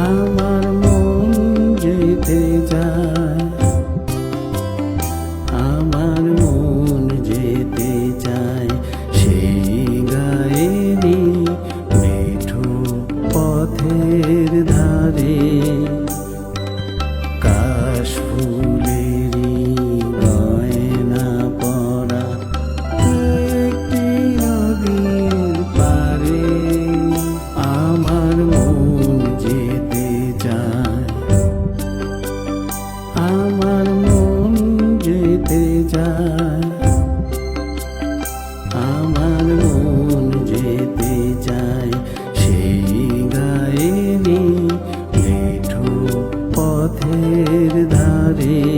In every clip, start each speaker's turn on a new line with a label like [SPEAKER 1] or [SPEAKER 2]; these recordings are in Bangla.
[SPEAKER 1] Allah.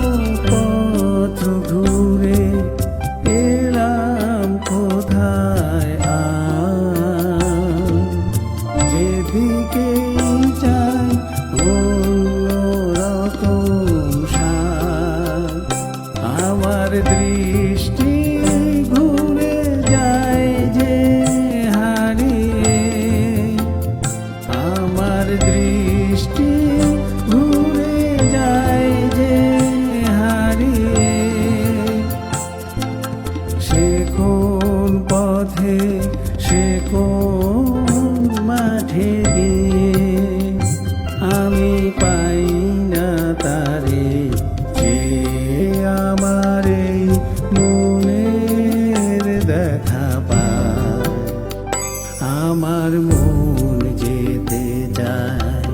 [SPEAKER 1] culpa. পথে সে কোন মাঠে গিয়ে আমি পাই না তারে, যে আমার এই মনের দেখা পায়, আমার মন যেতে যায়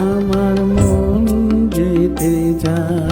[SPEAKER 1] আমার মন যেতে যায়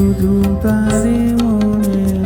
[SPEAKER 1] শুধু তারে মনে